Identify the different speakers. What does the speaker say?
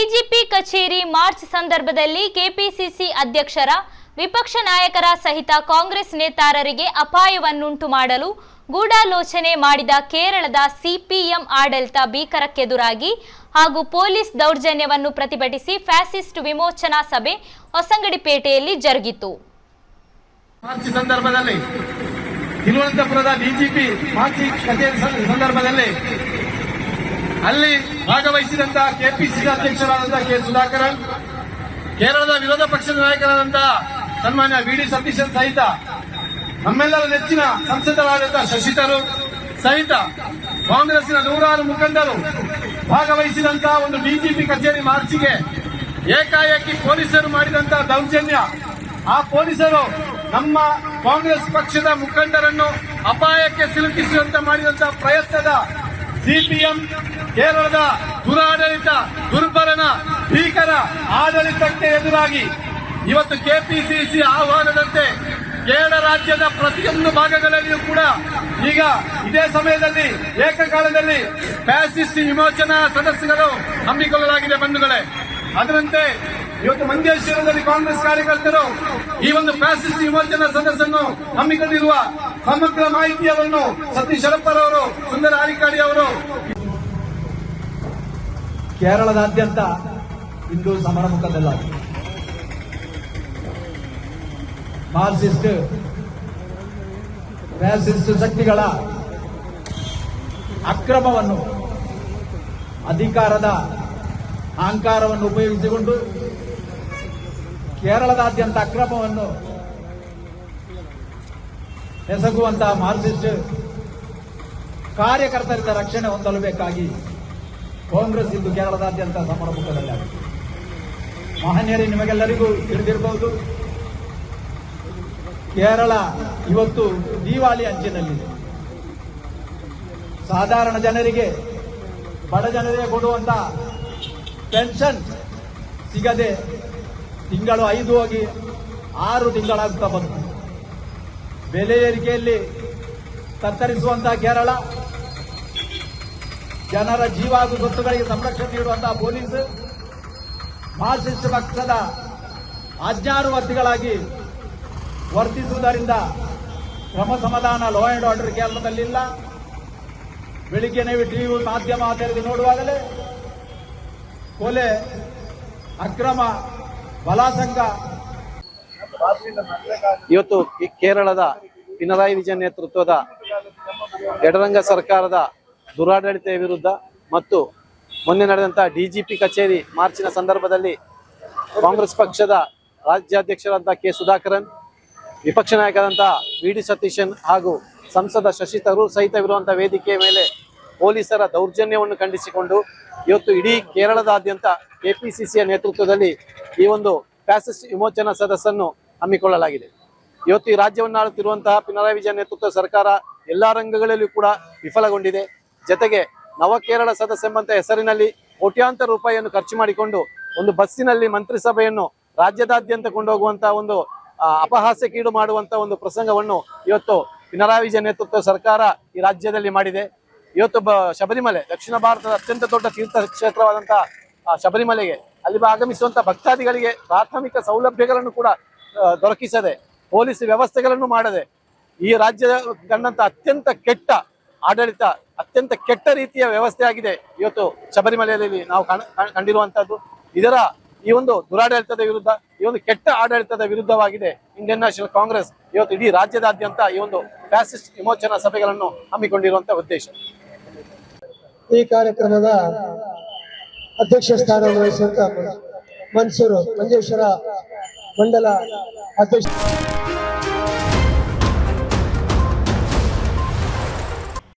Speaker 1: DGP ಕಚೇರಿ March ಸಂದರ್ಭದಲ್ಲಿ KPCC ಅಧ್ಯಕ್ಷರ, ವಿಪಕ್ಷ ನಾಯಕರ ಸಹಿತ ಕಾಂಗ್ರೆಸ್ ನೇತಾರರಿಗೆ ಅಪಾಯವನ್ನುಂಟು ಮಾಡಲು ಗೂಢಾಲೋಚನೆ ಮಾಡಿದ ಕೇರಳದ ಸಿಪಿಎಂ ಆಡಳಿತ ಭೀಕರಕ್ಕೆದುರಾಗಿ ಹಾಗೂ ಪೊಲೀಸ್ ದೌರ್ಜನ್ಯವನ್ನು ಪ್ರತಿಭಟಿಸಿ ಫ್ಯಾಸಿಸ್ಟ್ ವಿಮೋಚನಾ ಸಭೆ ಹೊಸಂಗಡಿಪೇಟೆಯಲ್ಲಿ ಜರುಗಿತು.
Speaker 2: ಮಾರ್ಚ್ ಸಂದರ್ಭದಲ್ಲಿ ತಿರುವನಂತಪುರದ ಡಿಜಿಪಿ ಮಾರ್ಚ್ ಕಚೇರಿ ಸಂದರ್ಭದಲ್ಲಿ ಅಲ್ಲಿ ಭಾಗವಹಿಸಿದಂತಹ ಕೆಪಿಸಿಸಿ ಅಧ್ಯಕ್ಷರಾದಂತಹ ಕೆ. ಸುಧಾಕರನ್, ಕೇರಳದ ವಿರೋಧ ಪಕ್ಷದ ನಾಯಕರಾದಂತಹ ಸನ್ಮಾನ್ಯ ವಿ ಡಿ ಸತೀಶನ್ ಸಹಿತ ನಮ್ಮೆಲ್ಲರ ನೆಚ್ಚಿನ ಸಂಸದರಾದಂತಹ ಶಶಿತರು ಸಹಿತ ಕಾಂಗ್ರೆಸ್ನ ನೂರಾರು ಮುಖಂಡರು ಭಾಗವಹಿಸಿದಂತಹ ಒಂದು ಬಿಜೆಪಿ ಕಚೇರಿ ಮಾರ್ಚಿಗೆ ಏಕಾಏಕಿ ಪೊಲೀಸರು ಮಾಡಿದಂತಹ ದೌರ್ಜನ್ಯ, ಆ ಪೊಲೀಸರು ನಮ್ಮ ಕಾಂಗ್ರೆಸ್ ಪಕ್ಷದ ಮುಖಂಡರನ್ನು ಅಪಾಯಕ್ಕೆ ಸಿಲುಕಿಸುವಂತೆ ಮಾಡಿದಂತಹ ಪ್ರಯತ್ನದ ಸಿಪಿಎಂ ಕೇರಳದ ದುರಾಡಳಿತ, ದುರ್ಬಲನ, ಭೀಕರ ಆಡಳಿತಕ್ಕೆ ಎದುರಾಗಿ ಇವತ್ತು ಕೆಪಿಸಿಸಿ ಆಹ್ವಾನದಂತೆ ಕೇರಳ ರಾಜ್ಯದ ಪ್ರತಿಯೊಂದು ಭಾಗಗಳಲ್ಲಿಯೂ ಕೂಡ ಈಗ ಇದೇ ಸಮಯದಲ್ಲಿ ಏಕಕಾಲದಲ್ಲಿ ಫ್ಯಾಸಿಸ್ಟ್ ವಿಮೋಚನಾ ಸದಸ್ಯರು ಹಮ್ಮಿಕೊಳ್ಳಲಾಗಿದೆ ಬಂಧುಗಳೇ. ಅದರಂತೆ ಇವತ್ತು ಮಂಜೇಶ್ವರದಲ್ಲಿ ಕಾಂಗ್ರೆಸ್ ಕಾರ್ಯಕರ್ತರು ಈ ಒಂದು ಫ್ಯಾಸಿಸ್ಟ್ ವಿಮೋಚನಾ ಸದಸ್ಯನ್ನು ಹಮ್ಮಿಕೊಂಡಿರುವ ಸಮಗ್ರ ಮಾಹಿತಿಯನ್ನು ಸತೀಶ್ ಶರಪ್ಪರವರು ಸುಂದರ ಆಲಿಕಾಡಿ ಅವರು.
Speaker 3: ಕೇರಳದಾದ್ಯಂತ ಇಂದು ಸಮರಮುಖದಲ್ಲಾಗಿದೆ ಮಾರ್ಸಿಸ್ಟ್ ಫ್ಯಾಸಿಸ್ಟ್ ಶಕ್ತಿಗಳ ಅಕ್ರಮವನ್ನು, ಅಧಿಕಾರದ ಅಹಂಕಾರವನ್ನು ಉಪಯೋಗಿಸಿಕೊಂಡು ಕೇರಳದಾದ್ಯಂತ ಅಕ್ರಮವನ್ನು ಎಸಗುವಂತಹ ಮಾರ್ಕ್ಸಿಸ್ಟ್ ಕಾರ್ಯಕರ್ತರಿಂದ ರಕ್ಷಣೆ ಹೊಂದಲು ಬೇಕಾಗಿ ಕಾಂಗ್ರೆಸ್ ಇಂದು ಕೇರಳದಾದ್ಯಂತ ಸಮರಮುಖದಲ್ಲಾಗಿದೆ ಮಹನೀಯರೇ ನಿಮಗೆಲ್ಲರಿಗೂ ತಿಳಿದಿರಬಹುದು, ಕೇರಳ ಇವತ್ತು ದಿವಾಳಿ ಅಂಚಿನಲ್ಲಿದೆ. ಸಾಧಾರಣ ಜನರಿಗೆ, ಬಡ ಜನರಿಗೆ ಕೊಡುವಂತ ಪೆನ್ಷನ್ ಸಿಗದೆ ತಿಂಗಳು ಐದು ಹೋಗಿ ಆರು ತಿಂಗಳಾಗ್ತಾ ಬಂತು. ಬೆಲೆ ಏರಿಕೆಯಲ್ಲಿ ತತ್ತರಿಸುವಂತಹ ಕೇರಳ, ಜನರ ಜೀವ ಹಾಗೂ ಸ್ವತ್ತುಗಳಿಗೆ ಸಂರಕ್ಷಣೆ ನೀಡುವಂತಹ ಪೊಲೀಸ್, ಮಾರ್ಸಿಸ್ಟ್ ಪಕ್ಷದ ಆಜ್ಞಾನುವರ್ತಿಗಳಾಗಿ ವರ್ತಿಸುವುದರಿಂದ ಕ್ರಮ ಸಮಾಧಾನ ಲಾ ಆ್ಯಂಡ್ ಆರ್ಡರ್ ಕೇರಳದಲ್ಲಿಲ್ಲ ಬೆಳಿಗ್ಗೆ ನೀವು ಟಿವಿ ಮಾಧ್ಯಮ ತೆರೆದು ನೋಡುವಾಗಲೇ ಕೊಲೆ, ಅಕ್ರಮ ಬಲಾಸಂಗ.
Speaker 4: ಇವತ್ತು ಕೇರಳದ ಪಿಣರಾಯಿ ವಿಜಯ ನೇತೃತ್ವದ ಎಡರಂಗ ಸರ್ಕಾರದ ದುರಾಡಳಿತ ವಿರುದ್ಧ ಮತ್ತು ಮೊನ್ನೆ ನಡೆದಂತಹ ಡಿಜಿಪಿ ಕಚೇರಿ ಮಾರ್ಚಿನ ಸಂದರ್ಭದಲ್ಲಿ ಕಾಂಗ್ರೆಸ್ ಪಕ್ಷದ ರಾಜ್ಯಾಧ್ಯಕ್ಷರಾದಂತಹ ಕೆ ಸುಧಾಕರನ್, ವಿಪಕ್ಷ ನಾಯಕರಾದಂತಹ ವಿ ಡಿ ಸತೀಶನ್ ಹಾಗೂ ಸಂಸದ ಶಶಿ ತರೂರ್ ಸಹಿತವಿರುವಂತಹ ವೇದಿಕೆಯ ಮೇಲೆ ಪೊಲೀಸರ ದೌರ್ಜನ್ಯವನ್ನು ಖಂಡಿಸಿಕೊಂಡು ಇವತ್ತು ಇಡೀ ಕೇರಳದಾದ್ಯಂತ ಕೆಪಿಸಿಸಿಯ ನೇತೃತ್ವದಲ್ಲಿ ಈ ಒಂದು ಫ್ಯಾಸಿಸ್ಟ್ ವಿಮೋಚನಾ ಸದಸ್ಯನ್ನು ಹಮ್ಮಿಕೊಳ್ಳಲಾಗಿದೆ. ಇವತ್ತು ಈ ರಾಜ್ಯವನ್ನು ಆಳುತ್ತಿರುವಂತಹ ಪಿನರಾಯಿ ವಿಜಯನ್ ನೇತೃತ್ವ ಸರ್ಕಾರ ಎಲ್ಲಾ ರಂಗಗಳಲ್ಲೂ ಕೂಡ ವಿಫಲಗೊಂಡಿದೆ. ಜತೆಗೆ ನವ ಕೇರಳ ಸದಸ್ಯ ಎಂಬಂತ ಹೆಸರಿನಲ್ಲಿ ಕೋಟ್ಯಾಂತರ ರೂಪಾಯಿಯನ್ನು ಖರ್ಚು ಮಾಡಿಕೊಂಡು ಒಂದು ಬಸ್ಸಿನಲ್ಲಿ ಮಂತ್ರಿಸಭೆಯನ್ನು ರಾಜ್ಯದಾದ್ಯಂತ ಕೊಂಡೋಗುವಂತಹ ಒಂದು ಅಪಹಾಸ್ಯಕೀಡು ಅಪಹಾಸ್ಯಕ್ಕೀಡು ಮಾಡುವಂತ ಒಂದು ಪ್ರಸಂಗವನ್ನು ಇವತ್ತು ಪಿನರಾಯಿ ವಿಜಯ ನೇತೃತ್ವ ಸರ್ಕಾರ ಈ ರಾಜ್ಯದಲ್ಲಿ ಮಾಡಿದೆ. ಇವತ್ತು ಶಬರಿಮಲೆ, ದಕ್ಷಿಣ ಭಾರತದ ಅತ್ಯಂತ ದೊಡ್ಡ ತೀರ್ಥ ಕ್ಷೇತ್ರವಾದಂತಹ ಶಬರಿಮಲೆಗೆ ಅಲ್ಲಿ ಆಗಮಿಸುವಂತ ಭಕ್ತಾದಿಗಳಿಗೆ ಪ್ರಾಥಮಿಕ ಸೌಲಭ್ಯಗಳನ್ನು ಕೂಡ ದೊರಕಿಸದೆ, ಪೊಲೀಸ್ ವ್ಯವಸ್ಥೆಗಳನ್ನು ಮಾಡದೆ, ಈ ರಾಜ್ಯದ ಕಂಡಂತ ಅತ್ಯಂತ ಕೆಟ್ಟ ಆಡಳಿತ, ಅತ್ಯಂತ ಕೆಟ್ಟ ರೀತಿಯ ವ್ಯವಸ್ಥೆ ಆಗಿದೆ ಇವತ್ತು ಶಬರಿಮಲೆಯಲ್ಲಿ ನಾವು ಕಂಡಿರುವಂತಹದ್ದು. ಇದರ ಈ ಒಂದು ದುರಾಡಳಿತದ ವಿರುದ್ಧ, ಈ ಒಂದು ಕೆಟ್ಟ ಆಡಳಿತದ ವಿರುದ್ಧವಾಗಿದೆ ಇಂಡಿಯನ್ ನ್ಯಾಷನಲ್ ಕಾಂಗ್ರೆಸ್ ಇವತ್ತು ಇಡೀ ರಾಜ್ಯದಾದ್ಯಂತ ಈ ಒಂದು ಫ್ಯಾಸಿಸ್ಟ್ ವಿಮೋಚನಾ ಸಭೆಗಳನ್ನು ಹಮ್ಮಿಕೊಂಡಿರುವಂತಹ ಉದ್ದೇಶ.
Speaker 5: ಈ ಕಾರ್ಯಕ್ರಮದ ಅಧ್ಯಕ್ಷ ಸ್ಥಾನವನ್ನು ವಹಿಸುವಂತ ಮನ್ಸೂರು ಮಂಜೇಶ್ವರ ಮಂಡಲ ಅಧ್ಯಕ್ಷ.